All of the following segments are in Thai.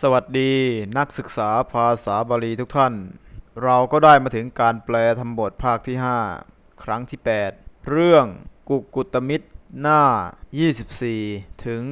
สวัสดีนักศึกษาภาษาบาลีทุกท่าน เราก็ได้มาถึงการแปลธรรมบทภาคที่ 5 ครั้งที่ 8 เรื่องกุกุตมิตร หน้า 24 ถึง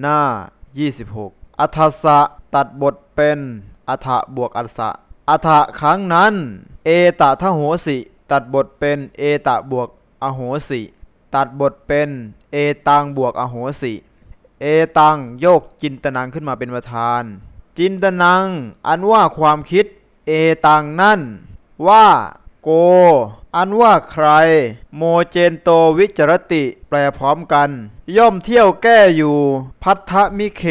หน้า 26 อัฏฐสะตัดบทเป็นอัฐบวกอัสะอัฐครั้งนั้น เอตทโหสิ ตัดบทเป็นเอตบวกอโหสิ ตัดบทเป็นเอตังบวกอโหสิ เอตังโยกจินตนังขึ้นมาเป็นประธาน จินตนัง อันว่าความคิด เอตังนั่น ว่า โก อันว่าใคร โมเจนโตวิจรติ แปลพร้อมกัน ย่อมเที่ยวแก้อยู่ พัทธมิเค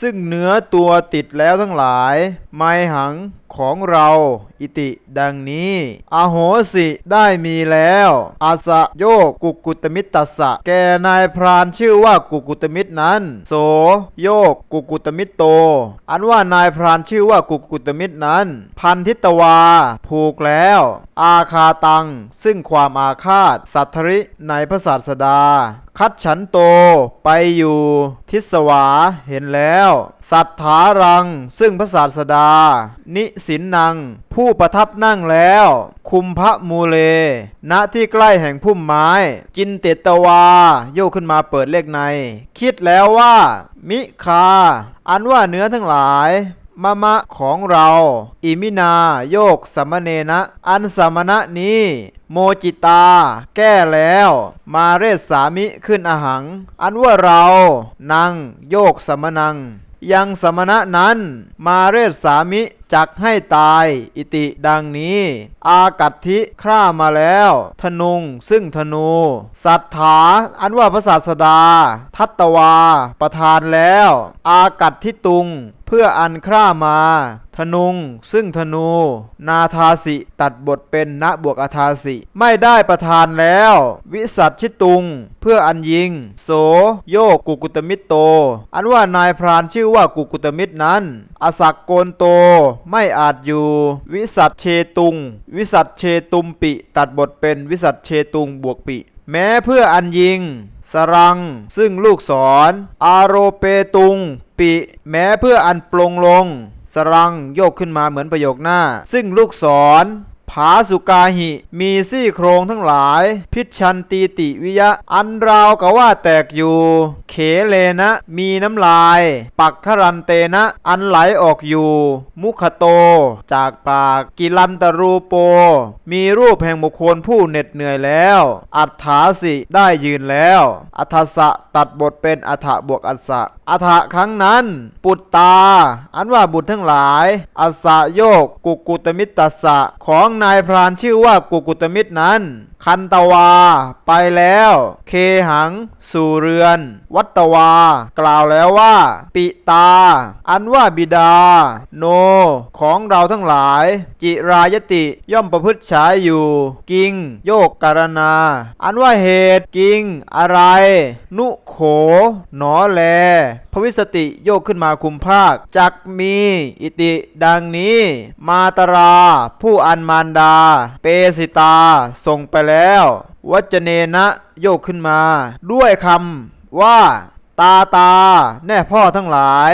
ซึ่งเนื้อตัวติดแล้วทั้งหลาย ไมหังของเรา อิติดังนี้ อโหสิได้มีแล้ว อาสะโยกกุกุตมิตตัสสะแกนายพรานชื่อว่ากุกุตมิตรนั้น โส โยกกุกุตมิตโต อันว่านายพรานชื่อว่ากุกุตมิตรนั้น พันทิตวา ผูกแล้ว อาคาตังซึ่งความอาฆาต สัทธริในพระศาสดา คัดฉันโต ไปอยู่ ทิศวาเห็นแล้ว สัทธารัง ซึ่งพระศาสดา นิสินนัง ผู้ประทับนั่งแล้ว คุมพระมูเล ณที่ใกล้แห่งพุ่มไม้ จินเตตวา โยกขึ้นมาเปิดเลขใน คิดแล้วว่า มิคา อันว่าเนื้อทั้งหลาย มะมะของเรา อิมินาโยกสมณเนนะ อันสมณะนี้ โมจิตา แก้แล้ว มาเรศสามิขึ้นอาหัง อันว่าเรา นังโยกสมนัง ยังสมณะนั้น มาเรศสามิจักให้ตาย อิติดังนี้ อากัตทิคร่ามาแล้ว ธนุงซึ่งธนู สัทธาอันว่าพระศาสดา ทัตตวา ประทานแล้ว อากัตทิตุง เพื่ออันคร่ามา ธนุง ซึ่งธนู นาทาสิ ตัดบทเป็นณบวกอาทาสิ ไม่ได้ประทานแล้ว วิสัชชิตุง เพื่ออันยิง โส โยกกุกุตมิตโต อันว่านายพรานชื่อว่ากุกุตมิตนั้น อสักโกนโต ไม่อาจอยู่ วิสัชเชตุง วิสัชเชตุมปิ ตัดบทเป็นวิสัชเชตุงบวกปิ แม้เพื่ออันยิง สรัง ซึ่งลูกศรอารโเปตุง ปิ แม้เพื่ออันปลงลง สรังโยกขึ้นมาเหมือนประโยคหน้า ซึ่งลูกศร ผาสุกาหิ มีซี่โครงทั้งหลาย พิชันตีติวิยะ อันราวกับว่าแตกอยู่ เขเลนะ มีน้ำลาย ปักขรันเตนะ อันไหลออกอยู่ มุขโต จากปาก กิลันตรูโป มีรูปแห่งบุคคลผู้เหน็ดเหนื่อยแล้ว อัฏฐาสิได้ยืนแล้ว อัฏฐสะตัดบทเป็นอัฏฐบวกอัสสะอัฏฐครั้งนั้น ปุตตา อันว่าบุตรทั้งหลาย อัสสะโยก กุกุตมิตตสะของนายพรานชื่อว่ากุกุตมิตรนั้น คันตวา ไปแล้ว เคหังสู่เรือน วัตวา กล่าวแล้วว่า ปิตา อันว่าบิดา โน ของเราทั้งหลาย จิรายติย่อมประพฤติฉายอยู่ กิง โยกการณา อันว่าเหตุกิง อะไร นุโข หนอแล พวิสติโยกขึ้นมาคุมภาค จักมี อิติดังนี้ มาตรา ผู้อันมารดา เปสิตาส่งไปแล้ว วัจเนนะโยกขึ้นมา ด้วยคำว่า ตาตา แน่พ่อทั้งหลาย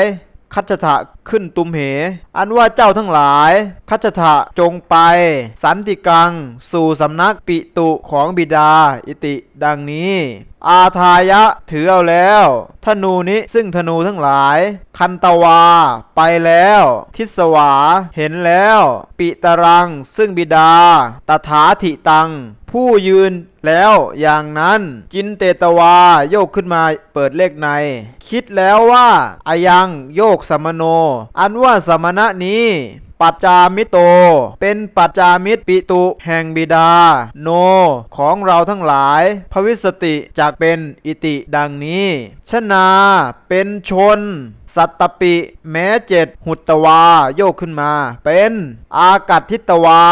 คัจฉะ ขึ้นตุมเห อันว่าเจ้าทั้งหลาย คัจฉะจงไป สันติกัง สู่สำนักปิตุของบิดาอิติดังนี้ อาทายะถือเอาแล้วธนูนี้ซึ่งธนูทั้งหลาย คันตวา ไปแล้ว ทิศวา เห็นแล้ว ปิตรัง ซึ่งบิดา ตถาธิตัง ผู้ยืนแล้วอย่างนั้นจินเตตวาโยกขึ้นมาเปิดเลขใน คิดแล้วว่าอายังโยกสมโนอันว่าสมณะนี้ ปัจจามิโต เป็นปัจจามิตรปิตุแห่งบิดา โน ของเราทั้งหลาย ภวิสติจากเป็นอิติดังนี้ชนา เป็นชน สัตตปิแม้เจ็ดหุตวาโยกขึ้นมา เป็นอากัตทิตวา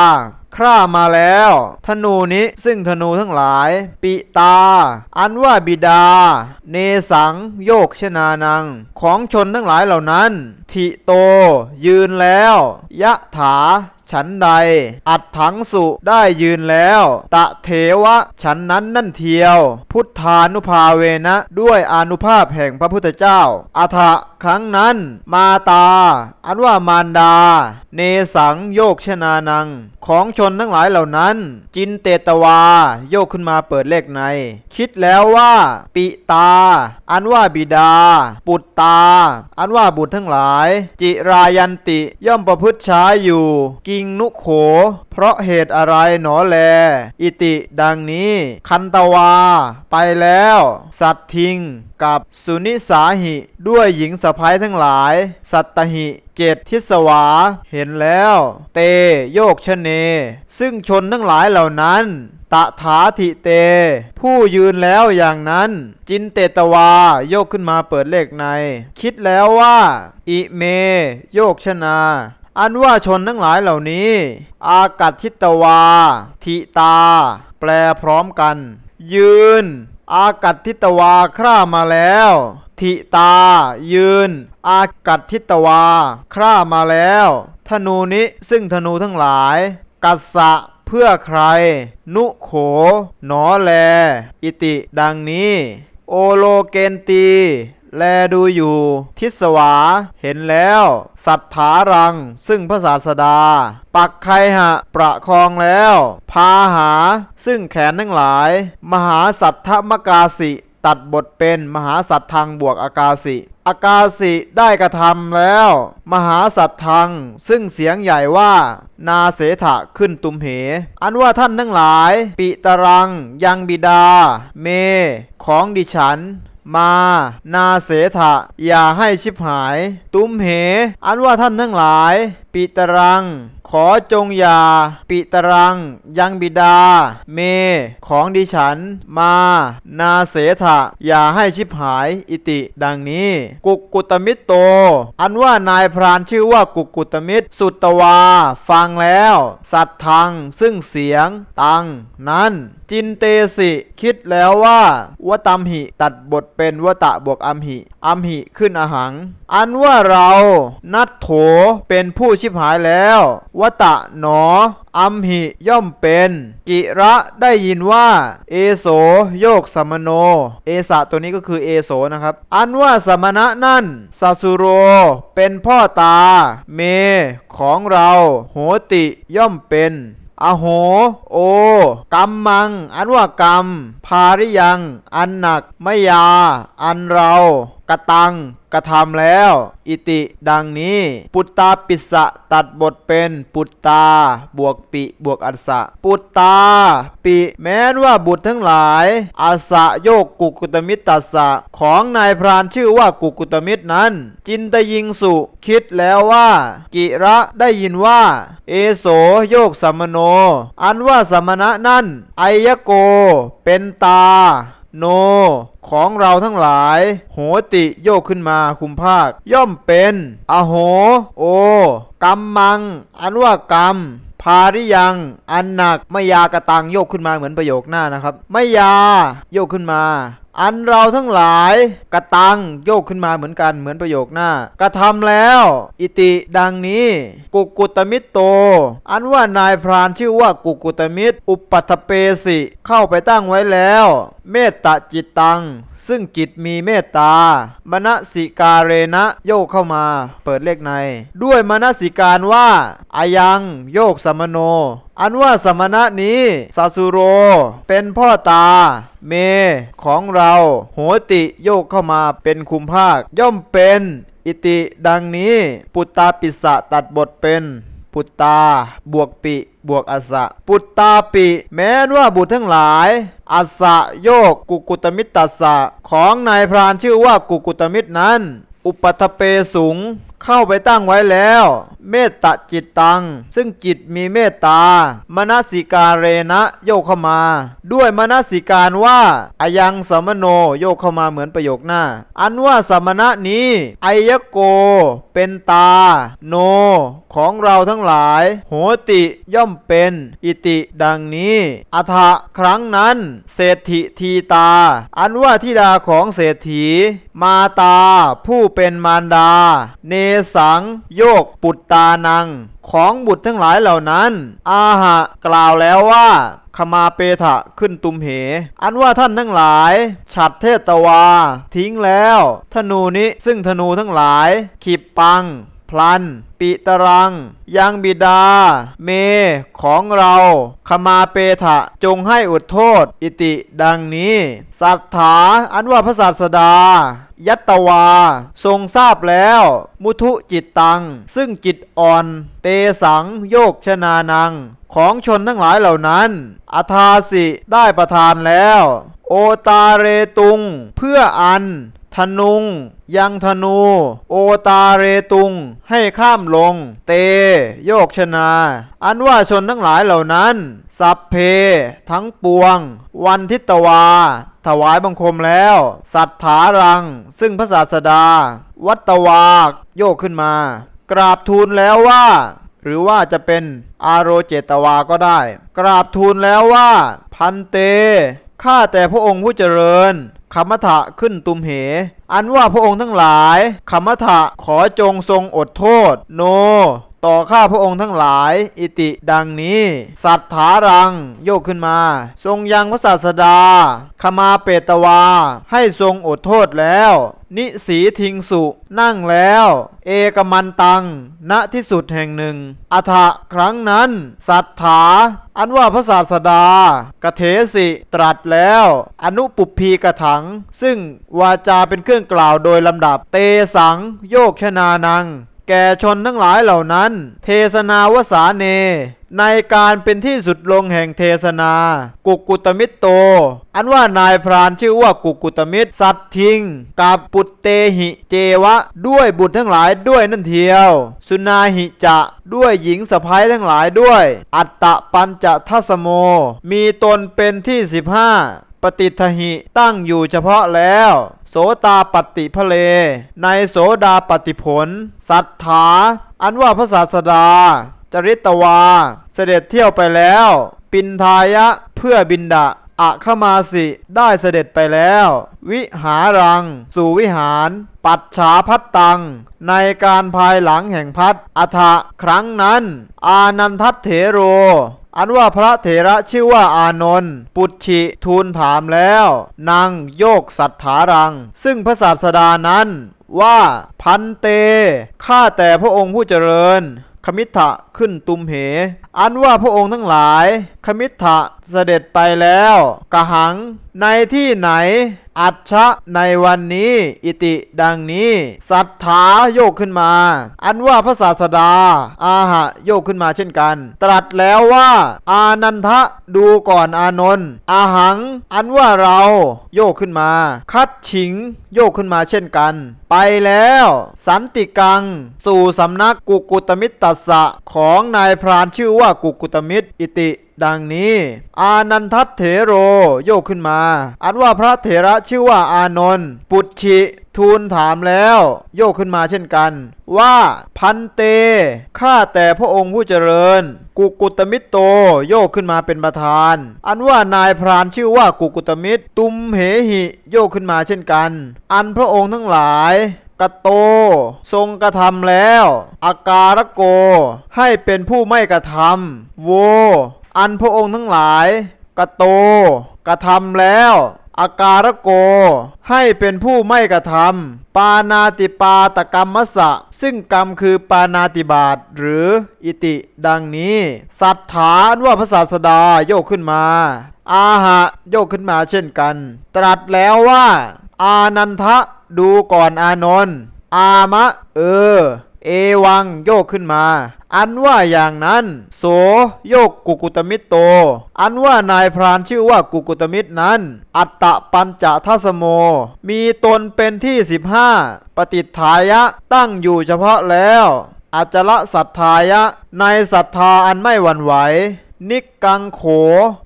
คร่ามาแล้ว ธนูนี้ซึ่งธนูทั้งหลาย ปิตา อันว่าบิดา เนสังโยกชนานัง ของชนทั้งหลายเหล่านั้น ทิโต ยืนแล้ว ยะถาฉันใด อัดถังสุได้ยืนแล้ว ตะเทวะฉันนั้นนั่นเทียว พุทธานุภาเวนะ ด้วยอนุภาพแห่งพระพุทธเจ้าอาทะ ครั้งนั้น มาตา อันว่ามารดา เนสังโยกชนานัง ของชนทั้งหลายเหล่านั้น จินเตตวา โยกขึ้นมาเปิดเลขใน คิดแล้วว่า ปิตา อันว่าบิดา ปุตตา อันว่าบุตรทั้งหลาย จิรายันติย่อมประพฤติช้าอยู่ กิงนุโข เพราะเหตุอะไรหนอแล อิติดังนี้ คันตวา ไปแล้ว สัตทิง กับสุนิสาหิ ด้วยหญิงสะพ้ายทั้งหลาย สัตตหิเจ็ดทิศวา เห็นแล้ว เตโยกชเน ซึ่งชนทั้งหลายเหล่านั้น ตะถาธิเต ผู้ยืนแล้วอย่างนั้น จินเตตวา โยกขึ้นมาเปิดเลขใน คิดแล้วว่า อิเม โยกชนา อันว่าชนทั้งหลายเหล่านี้ อากัตทิตวา ทิตา แปลพร้อมกัน ยืน อากัตทิตวาคร่ามาแล้ว ทิตา ยืน อากัตทิตวา คร่ามาแล้ว ธนูนี้ซึ่งธนูทั้งหลาย กัสสะเพื่อใคร นุโข หนอแล อิติดังนี้ โอโลเกนตี แลดูอยู่ ทิศวา เห็นแล้ว สัทธารัง ซึ่งพระศาสดา ปักไคหะ ประคองแล้ว พาหา ซึ่งแขนทั้งหลาย มหาสัทธมกาสิ ตัดบทเป็นมหาสัตทังบวกอากาสิอากาสิได้กระทำแล้ว มหาสัตทัง ซึ่งเสียงใหญ่ว่า นาเสถะขึ้นตุมเห อันว่าท่านทั้งหลาย ปิตรัง ยังบิดา เม ของดิฉัน มา นาเสถะอย่าให้ชิบหาย ตุ้มเห อันว่าท่านทั้งหลายปิตรัง ขอจงอย่า ปิตรัง ยังบิดา เม ของดิฉัน มา นาเสถะอย่าให้ชิบหายอิติ ดังนี้ กุกกุตมิตโต อันว่านายพรานชื่อว่ากุกกุตมิตรสุตวา ฟังแล้ว สัตทัง ซึ่งเสียง ตัง นั้น จินเตสิ คิดแล้วว่าวตัมหิตัดบทเป็นวตะบวกอัมหิอัมหิขึ้นอาหัง อันว่าเรานัตโถเป็นผู้ชิบหายแล้ววตะหนอ อัมหิย่อมเป็น กิระได้ยินว่า เอโสโยกสมโน เอสะตัวนี้ก็คือเอโสนะครับ อันว่าสมณะนั่นสัสุโร เป็นพ่อตา เม ของเรา โหติย่อมเป็นอโห โอ กรรมมัง อันว่ากรรม ภาริยัง อันหนักไมยา อันเรา กระตังกระทำแล้ว อิติดังนี้ ปุตตาปิสะตัดบทเป็นปุตตา บวกปิบวกอัสะปุตตา ปิแม้นว่าบุตรทั้งหลายอาสะโยกกุกุตมิตตัสะของนายพรานชื่อว่ากุกุตมิตรนั้น จินตยิงสุคิดแล้วว่า กิระได้ยินว่า เอโสโยกสัมมโน อันว่าสมณะนั่นไอยโก เป็นตา โน ของเราทั้งหลาย โหติโยกขึ้นมาคุมภาค ย่อมเป็น อโห โอกรรมมัง อันว่ากรรมพาริยัง อันหนัก ไม่ยากระตังโยกขึ้นมาเหมือนประโยคหน้านะครับ ไม่ยา โยกขึ้นมา อันเราทั้งหลายกระตังโยกขึ้นมาเหมือนกันเหมือนประโยคหน้ากระทำแล้ว อิติดังนี้ กุกุตมิตโต อันว่านายพรานชื่อว่ากุกุตมิตรอุปัฏฐเปสิ เข้าไปตั้งไว้แล้ว เมตตาจิตตัง ซึ่งจิตมีเมตตามณสิกาเรนะโยกเข้ามา เปิดเลขใน ด้วยมณสิการว่าอายังโยกสมโน อันว่าสมณะนี้สาสุโร เป็นพ่อตา เม ของเราโหติโยกเข้ามาเป็นคุมภาค ย่อมเป็น อิติดังนี้ ปุตตาปิสะตัดบทเป็น ปุตตา บวกปิ บวกอัสสะ ปุตตาปิ แม้นว่าบุตรทั้งหลายอัสะโยกกุกุตมิตตัสะ ของนายพรานชื่อว่ากุกุตมิตรนั้น อุปัฏฐเปสูง เข้าไปตั้งไว้แล้ว เมตตาจิตตัง ซึ่งจิตมีเมตตามนสิการเรนะโยกเข้ามา ด้วยมนสิการว่าอายังสมโนโยกเข้ามาเหมือนประโยคหน้า อันว่าสมณะนี้ไอยโก เป็นตา โน ของเราทั้งหลาย โหติย่อมเป็น อิติดังนี้อัฐะครั้งนั้นเศรษฐิทีตา อันว่าธิดาของเศรษฐี มาตาผู้เป็นมารดา เนสัง โยกปุตตานัง ของบุตรทั้งหลายเหล่านั้น อาหะกล่าวแล้วว่าขมาเปทะขึ้นตุมเห อันว่าท่านทั้งหลาย ฉัดเทศตวา ทิ้งแล้ว ธนูนี้ซึ่งธนูทั้งหลาย ขีบปัง พลัน ปิตรัง ยังบิดา เม ของเรา ขมาเปทะจงให้อุดโทษ อิติดังนี้ สัทธาอันว่าพระศาสดา ยัตตวา ทรงทราบแล้ว มุทุจิตตัง ซึ่งจิตอ่อน เตสังโยกชนานัง ของชนทั้งหลายเหล่านั้นอธาสิได้ประทานแล้ว โอตาเรตุง เพื่ออัน ธนุง ยังธนู โอตาเรตุง ให้ข้ามลง เต โยกชนา อันว่าชนทั้งหลายเหล่านั้น สัพเพ ทั้งปวง วันทิตวา ถวายบังคมแล้ว สัทธารัง ซึ่งพระศาสดา วัตวากโยกขึ้นมา กราบทูลแล้วว่า หรือว่าจะเป็นอาโรเจตวาก็ได้ กราบทูลแล้วว่า พันเต ข้าแต่พระองค์ผู้เจริญคมถะขึ้นตุมเห อันว่าพระองค์ทั้งหลายคมถะขอจงทรงอดโทษ โน ต่อข้าพระองค์ทั้งหลาย อิติดังนี้ สัทธารัง โยกขึ้นมา ทรงยังพระศาสดา ขมาเปตวา ให้ทรงอดโทษแล้ว นิสีทิงสุนั่งแล้ว เอกมันตัง ณที่สุดแห่งหนึ่งอัฐะครั้งนั้น สัทธา อันว่าพระศาสดากเทสิตรัสแล้ว อนุปุพีกระถัง ซึ่งวาจาเป็นเครื่องกล่าวโดยลำดับ เตสัง โยกชนานัง แก่ชนทั้งหลายเหล่านั้น เทศนาวสาเน ในการเป็นที่สุดลงแห่งเทศนา กุกุตมิตโต อันว่านายพรานชื่อว่ากุกุตมิตรสัตทิงกับปุตเตหิเจวะ ด้วยบุตรทั้งหลายด้วยนั่นเทียว สุนาหิจะด้วยหญิงสะพ้ายทั้งหลายด้วย อัตตะปัญจะทัสโม มีตนเป็นที่สิบห้าปฏิทหิตั้งอยู่เฉพาะแล้ว สตาปฏิพเล ในโสดาปฏิผล สัทธา อันว่าพระศาสดา จริตวา เสด็จเที่ยวไปแล้ว ปินทายะเพื่อบินดาอะขมาสิได้เสด็จไปแล้ว วิหารัง สู่วิหาร ปัจฉาพัตตัง ในการภายหลังแห่งพัดอัฐะครั้งนั้น อานันทัตเถโร อันว่าพระเถระชื่อว่าอานนท์ปุจฉิทูลถามแล้วนางโยกสัทธารัง ซึ่งพระศาสดานั้นว่าพันเตข้าแต่พระองค์ผู้เจริญขมิทะขึ้นตุมเห อันว่าพระองค์ทั้งหลายขมิทะเสด็จไปแล้ว กะหังในที่ไหน อัจฉะในวันนี้ อิติดังนี้สัทธาโยกขึ้นมา อันว่าพระศาสดา อาหะโยกขึ้นมาเช่นกัน ตรัสแล้วว่า อานันทะดูก่อนอานนท์อาหัง อันว่าเราโยกขึ้นมา คัดฉิงโยกขึ้นมาเช่นกัน ไปแล้ว สันติกัง สู่สำนักกุกุตมิตตัสสะของนายพรานชื่อว่ากุกุตมิตรอิติ ดังนี้ อานันทัตเถโรโยกขึ้นมา อันว่าพระเถระชื่อว่าอานนท์ปุจฉิทูลถามแล้ว โยกขึ้นมาเช่นกัน ว่าพันเตข้าแต่พระองค์ผู้เจริญ กุกุตมิตโตโยกขึ้นมาเป็นประธาน อันว่านายพรานชื่อว่ากุกุตมิตรตุมเหหิโยกขึ้นมาเช่นกัน อันพระองค์ทั้งหลายกะโต ทรงกระทำแล้ว อาการโก ให้เป็นผู้ไม่กระทำโว อันพระองค์ทั้งหลายกระโตกระทำแล้วอาการโก ให้เป็นผู้ไม่กระทำปานาติปาตกรรมสะ ซึ่งกรรมคือปานาติบาตหรืออิติดังนี้ สัทธานว่าพระศาสดาโยกขึ้นมา อาหะโยกขึ้นมาเช่นกัน ตรัสแล้วว่า อานันทะดูก่อนอานนท์อามะ เออ เอวังโยกขึ้นมา อันว่าอย่างนั้น โสโยกกุกุตมิตโต อันว่านายพรานชื่อว่ากุกุตมิตรนั้น อัตตะปัญจทัสโม มีตนเป็นที่สิบห้าปฏิฐายะตั้งอยู่เฉพาะแล้วอาจละศรัทธายะ ในศรัทธาอันไม่หวั่นไหว นิกกังโข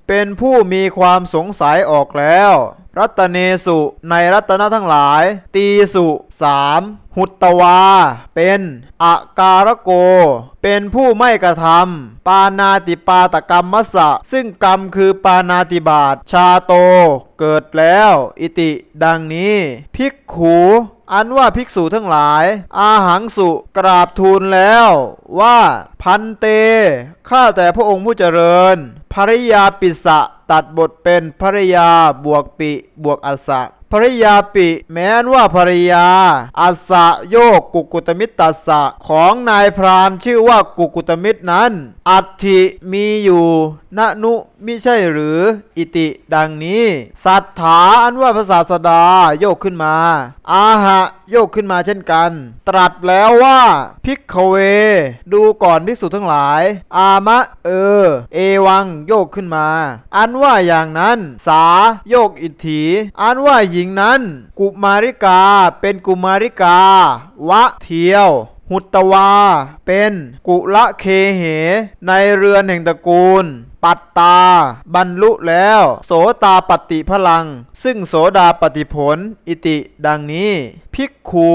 เป็นผู้มีความสงสัยออกแล้ว รัตเนสุในรัตนะทั้งหลาย ตีสุ 3. หุตตวา เป็นอาการโก เป็นผู้ไม่กระทำปานาติปาตกรรมมัสสะ ซึ่งกรรมคือปานาติบาตชาโต เกิดแล้ว อิติดังนี้ภิกขูอันว่าภิกษุทั้งหลาย อาหังสุกราบทูลแล้วว่าพันเต ข้าแต่พระองค์ผู้เจริญภริยาปิสะ ตัดบทเป็นภริยาบวกปิบวกอัสสะ ภริยาปิแม้นว่าภริยา อัสสะโยกกุกุตมิตตัสสะของนายพรานชื่อว่ากุกุตมิตรนั้น อัตถิมีอยู่ณนุมิใช่หรืออิติดังนี้ สัทธาอันว่าภาษาสดาโยกขึ้นมา อาหะ โยกขึ้นมาเช่นกัน ตรัสแล้วว่าพิกขเว ดูก่อนภิกษุทั้งหลาย อามะ เออ เอวังโยกขึ้นมา อันว่าอย่างนั้น สาโยกอิทธิอันว่าหญิงนั้น กุมาริกา เป็นกุมาริกาวะเทียวหุตตวา เป็นกุละเคเห ในเรือนแห่งตระกูล ปัตตา บรรลุแล้ว โสตาปฏิพลัง ซึ่งโสดาปฏิผล อิติดังนี้ ภิกขู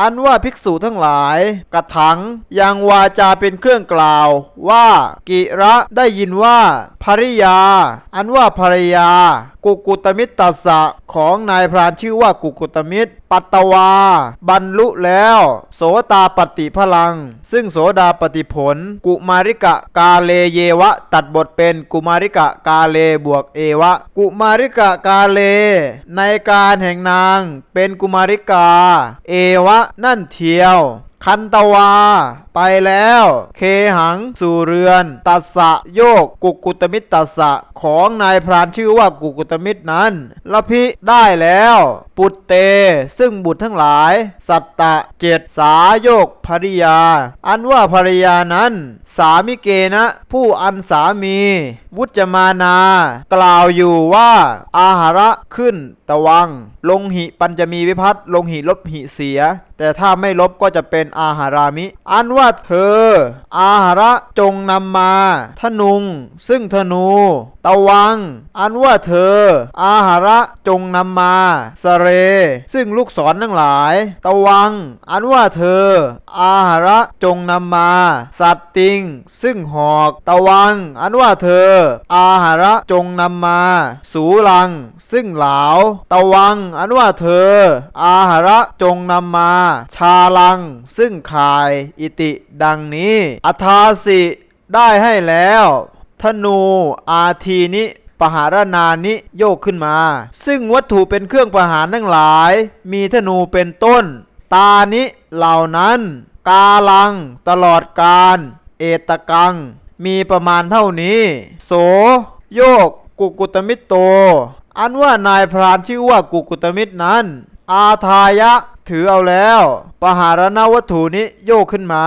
อันว่าภิกษุทั้งหลาย กระถังยังวาจาเป็นเครื่องกล่าว ว่า กิระได้ยินว่าภริยา อันว่าภรรยา กุกุตมิตตัสสะของนายพรานชื่อว่ากุกุตมิตร ปัตตวา บรรลุแล้ว โสตาปฏิพลัง ซึ่งโสดาปฏิผล กุมาริกะกาเลเยวะตัดบทเป็น็นกุมาริกะกาเลบวกเอวะ กุมาริกะกาเล ในการแห่งนางเป็นกุมาริกา เอวะนั่นเทียวคันตวา ไปแล้ว เคหังสู่เรือน ตัสสะโยกกุกุตมิตตัสสะ ของนายพรานชื่อว่ากุกุตมิตรนั้นละพิได้แล้ว ปุตเต ซึ่งบุตรทั้งหลาย สัตตะเจ็ดสาโยกภริยา อันว่าภริยานั้น สามิเกนะ ผู้อันสามี วุจมานา กล่าวอยู่ว่าอาหาระขึ้นตะวัง ลงหิปัญจมีวิพัตน์ลงหิลบหิเสีย แต่ถ้าไม่ลบก็จะเป็นอาหารามิ อันว่าเธอ อาหาระจงนำมา ธนุง ซึ่งธนู ตะวัง อันว่าเธอ อาหาระจงนำมาสเร ซึ่งลูกศรทั้งหลายตะวัง อันว่าเธอ อาหาระจงนำมา สัตติง ซึ่งหอกตะวัง อันว่าเธอ อาหาระจงนำมา สูลัง ซึ่งเหลาตะวัง อันว่าเธอ อาหาระจงนำมา ชาลัง ซึ่งขาย อิติ ดังนี้อัทาสิ ได้ให้แล้ว ธนูอาทีนิปหารนานิโยกขึ้นมา ซึ่งวัตถุเป็นเครื่องประหารทั้งหลาย มีธนูเป็นต้น ตานิเหล่านั้น กาลัง ตลอดการ เอตกัง มีประมาณเท่านี้ โส โยก กุกุตมิตโต อันว่านายพรานชื่อว่ากุกุตมิตรนั้น อาทายะถือเอาแล้ว ปหารณวัตถุนี้โยกขึ้นมา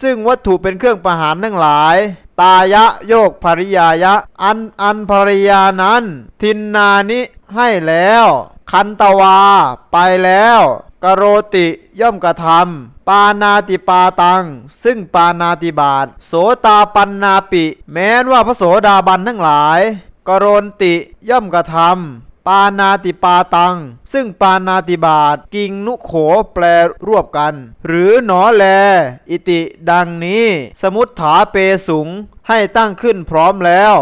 ซึ่งวัตถุเป็นเครื่องประหารทั้งหลาย ตายะโยกภริยายะ อันอันภริยานั้น ทินนานิให้แล้ว คันตวา ไปแล้วกโรติย่อมกระทำปานาติปาตัง ซึ่งปานาติบาตโสตาปันนาปิ แม้นว่าพระโสดาบันทั้งหลาย กโรนติย่อมกระทำ ปานาติปาตัง ซึ่งปานาติบาตกิงนุโขแปลรวบกัน หรือหนอแล อิติดังนี้ สมุทฐาเปสุงให้ตั้งขึ้นพร้อมแล้ว